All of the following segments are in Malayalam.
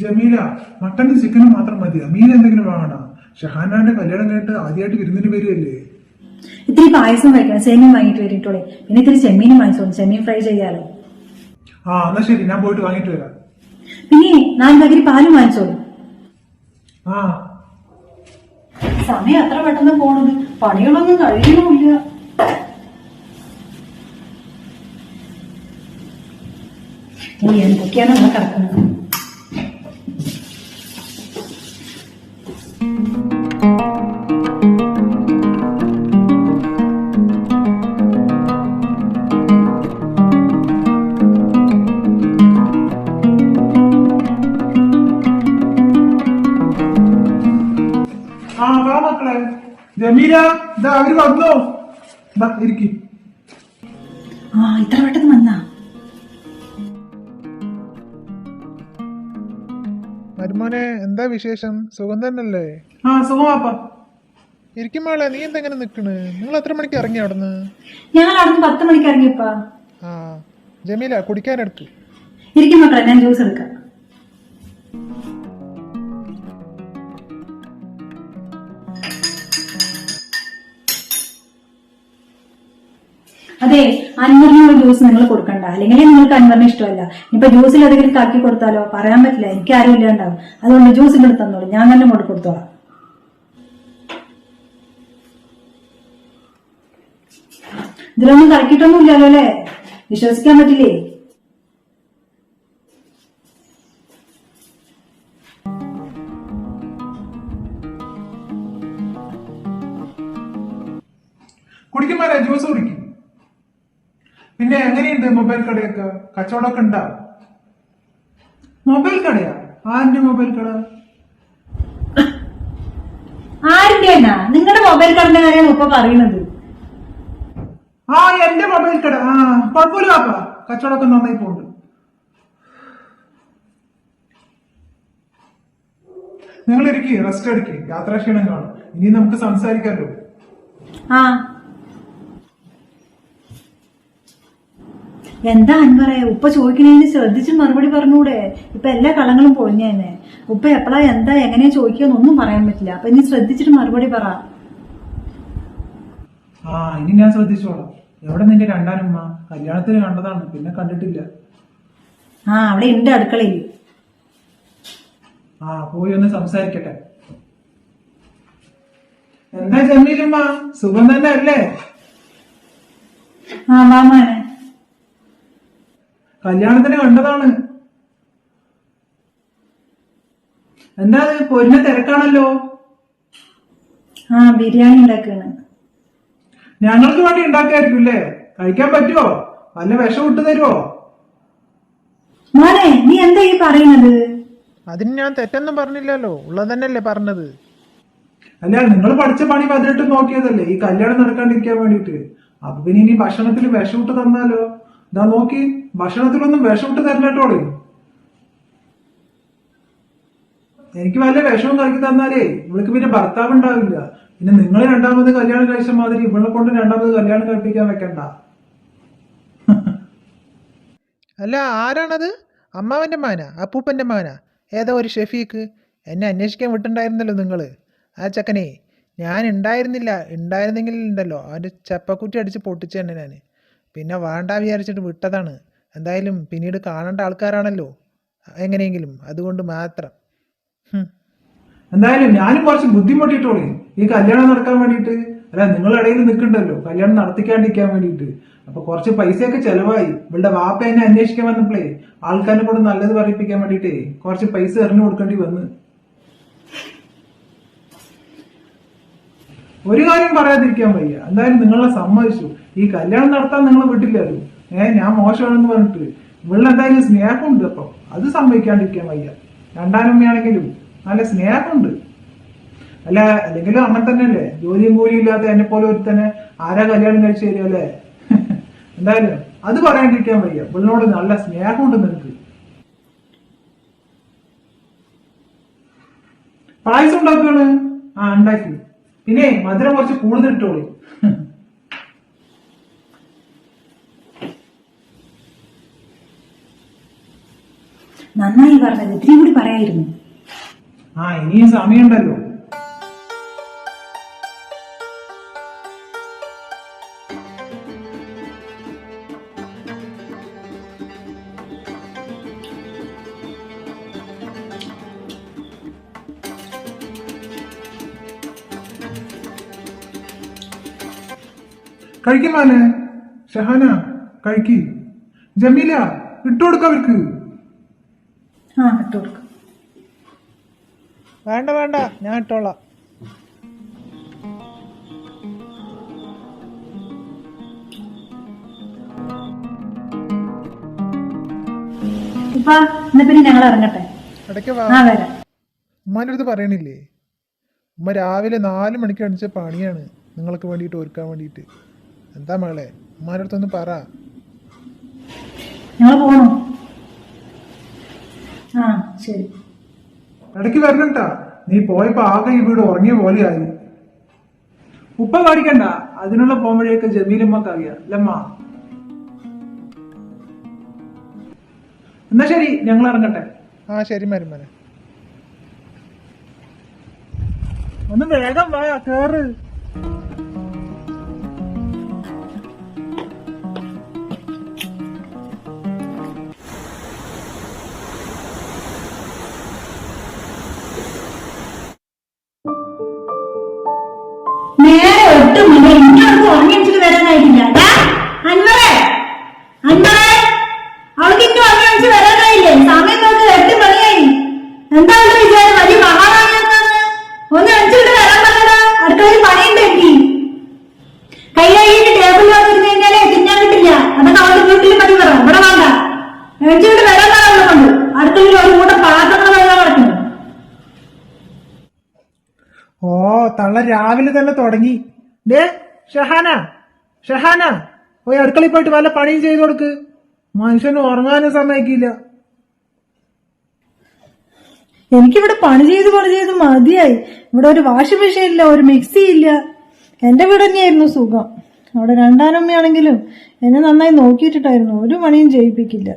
ജമീല മട്ടനും ചിക്കനും മാത്രം മതി. മീൻ എന്തെങ്കിലും വാങ്ങണം? ഷഹാനാന്റെ കല്യാണം കേട്ട് ആദ്യമായിട്ട് വിരുന്നിന് വരികയല്ലേ ഇത്തിരി പായസം കഴിക്കണം. സേമിയ വാങ്ങിട്ട് വരിട്ടോളെ. പിന്നെ ഇത്തിരി ചെമ്മീനും വാങ്ങിച്ചോളൂ. ചെമ്മീൻ ഫ്രൈ ചെയ്യാലോ. ആ എന്നാ ശരി. ഞാൻ പോയിട്ട് വാങ്ങിട്ട് വരാം. പിന്നെ നാല് പകരി പാലും വാങ്ങിച്ചോളൂ. ആ. സമയം അത്ര പെട്ടെന്ന് പോണത്? പണികളൊന്നും കഴിയുമില്ല ഇനി എന്തൊക്കെയാണ് നമ്മൾ കിടക്കുന്നത്. ആ വാ മക്കളെ. ജമീല ഇതാ അവർ വന്നോ. ഇരിക്കും. ആ ഇത്ര പെട്ടെന്ന് വന്നാ? മരുമോനെ എന്താ വിശേഷം? സുഖം തന്നല്ലേ? ആ സുഖമാപ്പ ഇരിക്കും മോളെ നീ എന്തെങ്ങനെ നിക്കണ്? നിങ്ങൾ എത്ര മണിക്ക് ഇറങ്ങി അവിടുന്ന്? ഞങ്ങൾ അവിടുന്ന് പത്ത് മണിക്ക് ഇറങ്ങിയപ്പാ. ആ ജമീല എടുത്തു ഇരിക്കും മക്കളെ ഞാൻ ജ്യൂസ് എടുക്കാം. അതെ അൻവറിനുള്ള ജ്യൂസ് നിങ്ങൾ കൊടുക്കണ്ട. അല്ലെങ്കിൽ നിങ്ങൾക്ക് അൻവറിന് ഇഷ്ടമല്ല. ഇപ്പൊ ജ്യൂസിൽ ഏതെങ്കിലും കാക്കി കൊടുത്താലോ? പറയാൻ പറ്റില്ല. എനിക്ക് ആരും ഇല്ലാണ്ടാവും. അതുകൊണ്ട് ജ്യൂസ് ഇങ്ങോട്ട് തന്നോളൂ. ഞാൻ തന്നെ കൊണ്ട് കൊടുത്തോളാം. ഇതിലൊന്നും കറക്കിയിട്ടൊന്നും ഇല്ലല്ലോ അല്ലേ? വിശ്വസിക്കാൻ പറ്റില്ലേ? മൊബൈൽ കടയൊക്കെ? കച്ചവടമൊക്കെ ഉണ്ടാ? മൊബൈൽ കടയാ? ആരുടെ മൊബൈൽ കട? ആരുടെ നിങ്ങളുടെ മൊബൈൽ കടന്റെ കാര്യമാണ് ഇപ്പൊ പറയുന്നത്. ആ എന്റെ മൊബൈൽ കട. ആ കുഴപ്പമില്ല പാപ്പ കച്ചവടമൊക്കെ നന്നായി പോകുന്നുണ്ട്. നിങ്ങൾ ഇരിക്കേ റെസ്റ്റ് എടുക്കേ. യാത്രാക്ഷീണം കാണും. ഇനി നമുക്ക് സംസാരിക്കാമല്ലോ. ആ. എന്താ അൻവറേ? ഉപ്പ ചോദിക്കണേന് ശ്രദ്ധിച്ച് മറുപടി പറഞ്ഞൂടെ? ഇപ്പൊ എല്ലാ കളങ്ങളും പൊളിഞ്ഞേനെ. ഉപ്പ എപ്പോഴാ എന്താ എങ്ങനെയാ ചോദിക്കാന്ന് ഒന്നും പറയാൻ പറ്റില്ല. അപ്പൊ ഇനി ശ്രദ്ധിച്ചിട്ട് മറുപടി പറ. ആ ഇനി ഞാൻ ശ്രദ്ധിച്ചോളാം. എവിടെ നിന്റെ രണ്ടാനുമ്മ കല്യാണത്തിന് കണ്ടതാണ്. പിന്നെ കണ്ടിട്ടില്ല. ആ അവിടെ ഉണ്ട് അടുക്കളയിൽ. ആ പോയി ഒന്ന് സംസാരിക്കട്ടെ. എന്താ ജമീലുമ്മ? സുഖം തന്നെ അല്ലേ? ആ വാമാനെ കല്യാണത്തിന് കണ്ടതാണ്. എന്താ പൊരിഞ്ഞ തിരക്കാണല്ലോ? ആ ബിരിയാണി ഉണ്ടാക്കാണ്. ഞങ്ങൾക്ക് വേണ്ടി ഉണ്ടാക്കിയായിരിക്കും അല്ലേ? കഴിക്കാൻ പറ്റുമോ വല്ല വിഷം ഇട്ട് തരുമോ മോനെ നീ എന്താ ഈ പറയുന്നത്? അതിന് ഞാൻ തെറ്റൊന്നും പറഞ്ഞില്ലല്ലോ. ഉള്ളത് തന്നെയല്ലേ പറഞ്ഞത്. അല്ല നിങ്ങൾ പഠിച്ച പണി പതിനെട്ട് നോക്കിയതല്ലേ? ഈ കല്യാണം നടക്കാണ്ടിരിക്കാൻ വേണ്ടിട്ട് അപ്പൊ പിന്നെ ഇനി ഭക്ഷണത്തിൽ വിഷം ഇട്ട് തന്നാലോ? ഇതാ നോക്കി ഭക്ഷണത്തിലൊന്നും വിഷമിട്ട് ഇട്ട് എനിക്ക് വല്ല വിഷമം കഴിക്കി തന്നാലേ ഇവൾക്ക് പിന്നെ ഭർത്താവ് ഉണ്ടാവില്ല. പിന്നെ നിങ്ങൾ രണ്ടാമത് കല്യാണം കഴിച്ച മാതിരി ഇവളെ കൊണ്ട് രണ്ടാമത് കല്യാണം കഴിപ്പിക്കാൻ വെക്കണ്ട. അല്ല ആരാണത്? അമ്മാവന്റെ മകനാ? അപ്പൂപ്പന്റെ മകനാ? ഏതോ ഒരു ഷെഫീക്ക്? എന്നെ അന്വേഷിക്കാൻ വിട്ടുണ്ടായിരുന്നല്ലോ നിങ്ങൾ ആ ചക്കനെ ഞാൻ ഉണ്ടായിരുന്നില്ല. ഉണ്ടായിരുന്നെങ്കിൽ ഉണ്ടല്ലോ അവന്റെ ചപ്പക്കുറ്റി അടിച്ച് പൊട്ടിച്ചു തന്നെ ഞാൻ പിന്നെ വേണ്ട വിചാരിച്ചിട്ട് വിട്ടതാണ്. എന്തായാലും പിന്നീട് കാണേണ്ട ആൾക്കാരാണല്ലോ. എങ്ങനെയെങ്കിലും അതുകൊണ്ട് മാത്രം. എന്തായാലും ഞാനും കുറച്ച് ബുദ്ധിമുട്ടിട്ടോളി. ഈ കല്യാണം നടക്കാൻ വേണ്ടിട്ട് അല്ല നിങ്ങളിടയിൽ നിൽക്കണ്ടല്ലോ. കല്യാണം നടത്തിക്കാണ്ടിരിക്കാൻ വേണ്ടിട്ട് അപ്പൊ കുറച്ച് പൈസയൊക്കെ ചെലവായി. ഇവളുടെ വാപ്പ എന്നെ അന്വേഷിക്കാൻ വന്നപ്പോഴേ ആൾക്കാരെ കൂടെ നല്ലത് പറയിപ്പിക്കാൻ വേണ്ടിട്ടേ കുറച്ച് പൈസ എറിഞ്ഞു കൊടുക്കേണ്ടി വന്ന്. ഒരു കാര്യം പറയാതിരിക്കാൻ വയ്യ. എന്തായാലും നിങ്ങളെ സമ്മതിച്ചു. ഈ കല്യാണം നടത്താൻ നിങ്ങൾ വിട്ടില്ലായിരുന്നു ഏഹ് ഞാൻ മോശമാണെന്ന് പറഞ്ഞിട്ട്. ഇവിടെ എന്തായാലും സ്നേഹമുണ്ട് അപ്പൊ. അത് സംഭവിക്കാണ്ടിരിക്കാൻ വയ്യ. രണ്ടാനമ്മയാണെങ്കിലും നല്ല സ്നേഹമുണ്ട്. അല്ല അല്ലെങ്കിലും അങ്ങനെ തന്നെയല്ലേ? ജോലിയും കൂലിയും ഇല്ലാത്ത എന്നെ പോലെ ഒരു തന്നെ ആരാ കല്യാണം കഴിച്ചു തരും അല്ലേ? എന്തായാലും അത് പറയാണ്ടിരിക്കാൻ വയ്യ. ഇവളിനോട് നല്ല സ്നേഹമുണ്ട് നിനക്ക്. പായസം ഉണ്ടാക്കുകയാണ് ആ ഉണ്ടാക്കി. പിന്നെ മധുരം കുറച്ച് കൂടുതൽ ഇട്ടോളി. നന്നായി പറഞ്ഞത് ഇത്തിരി കൂടി പറയായിരുന്നു. ആ ഇനിയും സമയമുണ്ടല്ലോ. കഴിക്കുമാനെ ഷഹാന കഴിക്കി. ജമീല ഇട്ടുകൊടുക്ക അവർക്ക്. ആ ഇട്ട് കൊടുക്കും. വേണ്ട വേണ്ട ഞാൻ ഇട്ടോളാം. പിന്നെ ഞങ്ങൾ ഇറങ്ങട്ടെ? ഉമ്മാന്റെ അടുത്ത് പറയണില്ലേ? ഉമ്മ രാവിലെ നാല് മണിക്ക് അടിച്ച പണിയാണ് നിങ്ങൾക്ക് വേണ്ടിയിട്ട് ഒരുക്കാൻ വേണ്ടിയിട്ട്. എന്താ മകളെ? ഉമ്മാന്റെ അടുത്തൊന്ന് പറ. ഞങ്ങൾ പോണു. ആ ശരി. ഇടയ്ക്ക് വരണട്ടാ നീ പോയപ്പോ ആകെ ഈ വീട് ഉറങ്ങിയ പോലെയായി. ഉപ്പ പാടിക്കണ്ട. അതിനുള്ള പോംവഴിയൊക്കെ ജമീലമ്മക്ക് അറിയാം. ലമ്മ എന്നാ ശരി ഞങ്ങൾ ഇറങ്ങട്ടെ. ആ ശരി മരുമനെ. ഒന്ന് വേഗം വായ കേറ്. നേരെ മുന്നേ എനിക്ക് എനിക്കവർക്ക് ഉറങ്ങിച്ചിട്ട് വരാനായിട്ടില്ല അൻവറേ അൻവറേ അവൾക്ക് ഇന്ന് ഉറങ്ങിച്ച് വരാനായില്ലേ സമയം നോക്ക് എട്ട് മണിയായി. എന്താ അവളുടെ വിചാരം? വലിയ മഹാറാണിയാണെന്ന് ഒന്ന് അടിച്ചിട്ട് വരാൻ പറഞ്ഞടാ അടുക്കളയിൽ പണിയുണ്ട് എനിക്ക് കൈ കഴുകിയിട്ട് ടേബിളിൽ വന്നിരുന്ന് കഴിഞ്ഞാലേ തിന്നാൻ കിട്ടില്ല അതൊക്കെ അവളുടെ വീട്ടിൽ പണി പറ. ഇവിടെ വേണ്ട അടിച്ചിട്ട് വരാൻ പറഞ്ഞ കൊണ്ട്. അടുക്കളയിൽ ഒരു കൂട്ടം പാത്രങ്ങൾ വെള്ളം കിടക്കുന്നു. ഓ തള്ള രാവിലെ തന്നെ തുടങ്ങി. ദേ ഷഹാന ഷഹാന പോയി അടുക്കളയിൽ പോയിട്ട് വല്ല പണിയും ചെയ്തു കൊടുക്ക്. മനുഷ്യന് ഉറങ്ങാനും സമ്മതിക്കില്ല എനിക്കിവിടെ പണി ചെയ്ത് പണി ചെയ്ത് മതിയായി. ഇവിടെ ഒരു വാഷിംഗ് മെഷീൻ ഇല്ല ഒരു മിക്സി ഇല്ല. എന്റെ വീട് തന്നെയായിരുന്നു സുഖം. അവിടെ രണ്ടാനമ്മയാണെങ്കിലും എന്നെ നന്നായി നോക്കിയിട്ടിട്ടായിരുന്നു. ഒരു പണിയും ചെയ്യിപ്പിക്കില്ല.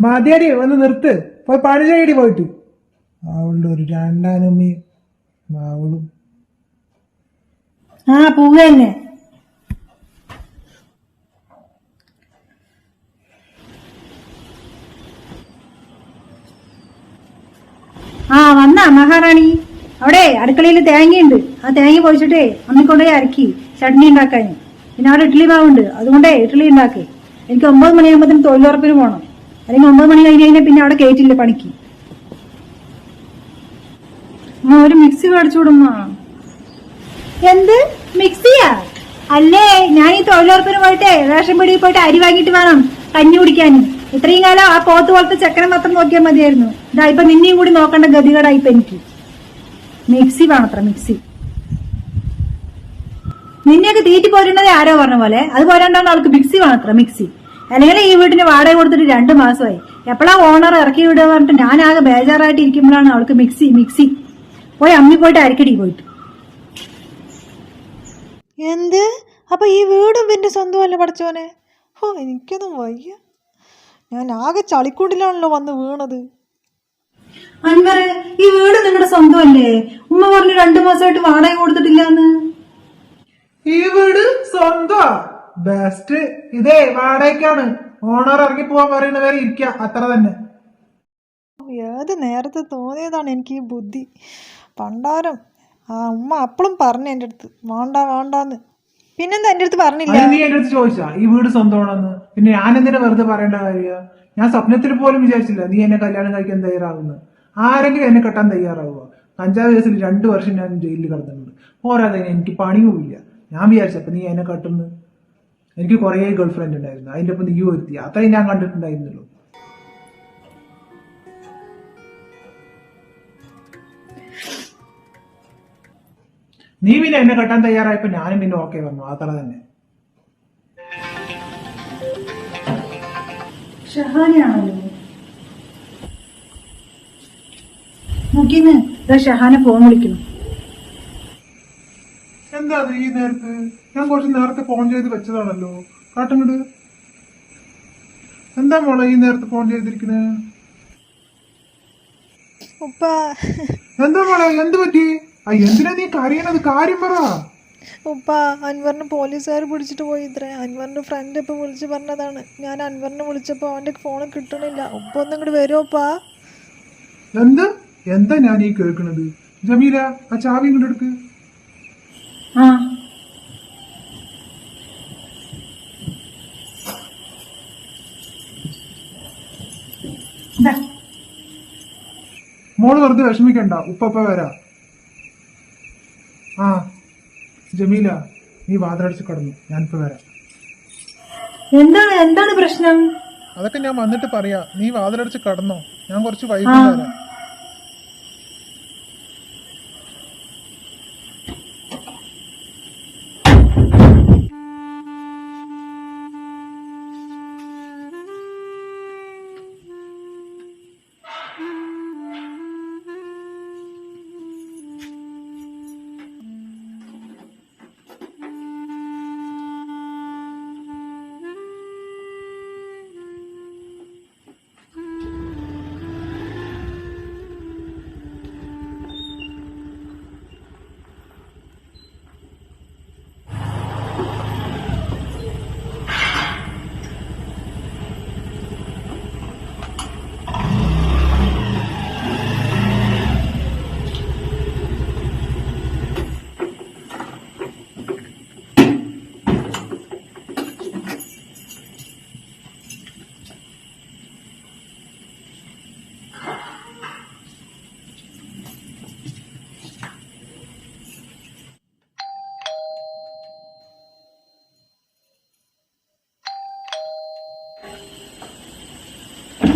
മതിയടി ഒന്ന് നിർത്ത്. പോയി പണി ചെയ്യടി പോയിട്ട്. അവളുടെ ഒരു രണ്ടാനമ്മയും അവളും ആ പൂവ് തന്നെ ആ വന്ന മഹാറാണി. അവിടെ അടുക്കളയിൽ തേങ്ങയുണ്ട്. ആ തേങ്ങ പൊഴിച്ചിട്ടേ അമ്മിക്കൊണ്ടേ അരക്കി ചട്നി ഉണ്ടാക്കാൻ. പിന്നെ അവിടെ ഇഡ്ഡലി മാവുണ്ട്. അതുകൊണ്ടേ ഇഡ്ഡലി ഉണ്ടാക്കേ. എനിക്ക് ഒമ്പത് മണിയാകുമ്പോഴത്തേനും തൊഴിലുറപ്പിന് പോകണം അല്ലെങ്കിൽ ഒമ്പത് മണി കഴിഞ്ഞ് കഴിഞ്ഞാൽ പിന്നെ അവിടെ കയറ്റില്ല പണിക്ക്. ഒരു മിക്സി മേടിച്ചു വിടുമ്മ എന്ത്? മിക്സിയാ? അല്ലേ ഞാൻ ഈ തൊഴിലുറപ്പിന് പോയിട്ട് റേഷൻ പീടിയിൽ പോയിട്ട് അരി വാങ്ങിയിട്ട് വേണം കഞ്ഞി കുടിക്കാൻ. ഇത്രയും കാലം ആ പോത്ത് പോലത്തെ ചക്കനെ മാത്രം നോക്കിയാൽ മതിയായിരുന്നു. ഇതാ ഇപ്പൊ നിന്നെയും കൂടി നോക്കേണ്ട ഗതികേടായി ഇപ്പൊ എനിക്ക്. മിക്സി വേണത്ര മിക്സി. നിന്നെയൊക്കെ തീറ്റി പോരുന്നത് ആരോ പറഞ്ഞ പോലെ? അത് പോരാണ്ടാണ് അവൾക്ക് മിക്സി വേണത്ര മിക്സി. അല്ലെങ്കിൽ ഈ വീടിന് വാടക കൊടുത്തിട്ട് രണ്ട് മാസമായി. എപ്പോഴാ ഓണർ ഇറക്കി വിടുക പറഞ്ഞിട്ട് ഞാൻ ആകെ ബേജാറായിട്ട് ഇരിക്കുമ്പോഴാണ് അവൾക്ക് മിക്സി മിക്സി. പോയി അമ്മി പോയിട്ട് അരക്കടി പോയിട്ട്. എന്ത്? അപ്പൊ ഈ വീടും പിന്നെ സ്വന്തമല്ല പഠിച്ചോനെ ഓ എനിക്കൊന്നും വയ്യ. ഞാൻ ആകെ ചളിക്കൂട്ടിലാണല്ലോ വന്ന് വീണത്. അൻവറെ ഈ വീട് നിങ്ങളുടെ സ്വന്തമല്ലേ? ഉമ്മ പറഞ്ഞു രണ്ടു മാസമായിട്ട് വാടക കൊടുത്തിട്ടില്ലാന്ന്. ഈ വീട് സ്വന്തമാ. ബെസ്റ്റ് ഇതേ വാടകയ്ക്കാണ്. ഓണർ ഇറങ്ങി പോവാൻ പറയുന്നവരെ ഇരിക്ക. അത്ര തന്നെ. ഏത് നേരത്തെ തോന്നിയതാണ് എനിക്ക് ഈ ബുദ്ധി. പണ്ടാരം ആ ഉമ്മ അപ്പളും പറഞ്ഞു എന്റെ അടുത്ത് വേണ്ട വേണ്ടാന്ന്. പിന്നെന്താ എന്റെ അടുത്ത് പറഞ്ഞില്ല? നീ എന്റെ അടുത്ത് ചോദിച്ചാ ഈ വീട് സ്വന്തമാണെന്ന്? പിന്നെ ഞാൻ എന്തിനാ വെറുതെ പറയേണ്ട കാര്യ ഞാൻ സ്വപ്നത്തിൽ പോലും വിചാരിച്ചില്ല നീ എന്നെ കല്യാണം കഴിക്കാൻ തയ്യാറാകുന്നു ആരെങ്കിലും എന്നെ കെട്ടാൻ തയ്യാറാവുക കഞ്ചാവ് കേസിൽ രണ്ടു വർഷം ഞാൻ ജയിലിൽ കിടന്നിട്ടുണ്ട്. പോരാതെ എനിക്ക് പണിയുമില്ല ഞാൻ വിചാരിച്ചപ്പോ നീ എന്നെ കെട്ടുന്നു. എനിക്ക് കുറേ ഗേൾ ഫ്രണ്ട് ഉണ്ടായിരുന്നു. അതിന്റെ ഒപ്പം നീ ഒരുത്തി. അത്രയും ഞാൻ കണ്ടിട്ടുണ്ടായിരുന്നല്ലോ നീ പിന്നെ എന്നെ കെട്ടാൻ തയ്യാറായപ്പോ ഞാനും പിന്നെ ഓക്കെ പറഞ്ഞു അത്ര തന്നെ. ഷഹാനാണല്ലോ നോക്കിന്ന് ഇതാ ഷഹാനെ ഫോൺ വിളിക്കുന്നു. എന്താ അത് ഈ നേരത്ത്? ഞാൻ കുറച്ച് നേരത്തെ ഫോൺ ചെയ്ത് വെച്ചതാണല്ലോ. കാട്ടങ്ങട്. എന്താ മോളെ ഈ നേരത്തെ ഫോൺ ചെയ്തിരിക്കുന്നത് എന്താ മോളെ? എന്ത് പറ്റി? എന്തിനാ നീ കരയണത് കാര്യം പറ. ഉപ്പ അൻവറിന് പോലീസുകാർ പിടിച്ചിട്ട് പോയി. ഇത്രേ അൻവറിന്റെ ഫ്രണ്ട് ഇപ്പൊ വിളിച്ച് പറഞ്ഞതാണ്. ഞാൻ അൻവറിനെ വിളിച്ചപ്പോൾ അവന്റെ ഫോൺ കിട്ടണില്ല. ഉപ്പ ഒന്നും ഇങ്ങോട്ട് വരുമോ ഉപ്പാ. എന്ത്? എന്താ ഞാൻ ഈ കേൾക്കുന്നത് ജമീല ആ ചാവി ഇങ്ങോട്ട് എടുക്ക്. ആ. ദാ, മോൾ വെറുതെ വിഷമിക്കണ്ട. ഉപ്പ വരാ. ആ ജമീല നീ വാതിലടിച്ച് കടന്നു. ഞാനിപ്പോ വരാം. എന്താണ് എന്താണ് പ്രശ്നം? അതൊക്കെ ഞാൻ വന്നിട്ട് പറയാ. നീ വാതിലടിച്ച് കടന്നോ. ഞാൻ കുറച്ച് വൈകും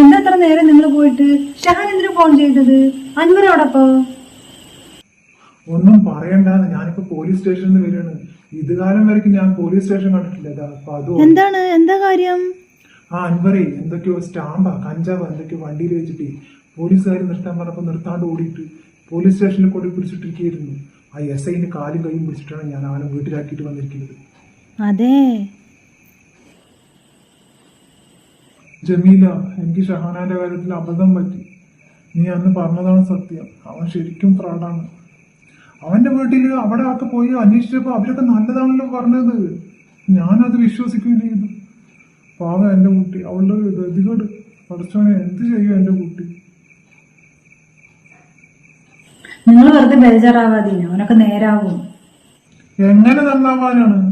എന്താ അത്ര നേരം നിങ്ങൾ പോയിട്ട്? ഷഹാൻ എന്തിനു ഫോൺ ചെയ്തത്? അൻവറോടൊപ്പോ? ഒന്നും പറയണ്ടെന്ന്. ഞാനിപ്പോ പോലീസ് സ്റ്റേഷനിൽ നിന്ന് വരികയാണ്. ഇതുകാലം വരയ്ക്കും ഞാൻ പോലീസ് സ്റ്റേഷൻ കണ്ടിട്ടില്ല. ഇതാ, അപ്പൊ അതോ എന്താണ്? എന്താ കാര്യം? ആ അൻവറേ എന്തൊക്കെയോ സ്റ്റാമ്പാ. കഞ്ചാവ് എന്തൊക്കെയോ വണ്ടിയിൽ വെച്ചിട്ട് പോലീസുകാർ നിർത്താൻ പറഞ്ഞപ്പോ നിർത്താണ്ട് ഓടിയിട്ട് പോലീസ് സ്റ്റേഷനിൽ കൊടി പിടിച്ചിട്ടിരിക്കുകയായിരുന്നു. ആ എസ് ഐന് കാലും കൈയും പിടിച്ചിട്ടാണ് ഞാൻ അവനെ വീട്ടിലാക്കിയിട്ട് വന്നിരിക്കുന്നത്. അതെ. ജമീല എനിക്ക് ഷഹാനാന്റെ കാര്യത്തിൽ അബദ്ധം പറ്റി. നീ അന്ന് പറഞ്ഞതാണ് സത്യം. അവൻ ശരിക്കും ഫ്രോഡാണ്. അവന്റെ വീട്ടിൽ അവിടെ ഒക്കെ പോയി അന്വേഷിച്ചപ്പോ അവരൊക്കെ നല്ലതാണല്ലോ പറഞ്ഞത്. ഞാനത് വിശ്വസിക്കുകയും ചെയ്തു. പാവം എന്റെ കുട്ടി അവളുടെ ഗതികേട്. പഠിച്ചവനെ എന്ത് ചെയ്യും എന്റെ കുട്ടി? നിങ്ങൾ വെറുതെ ബേജാറാവാതില്ല അവനൊക്കെ നേരാവും. എങ്ങനെ നന്നാവാനാണ്?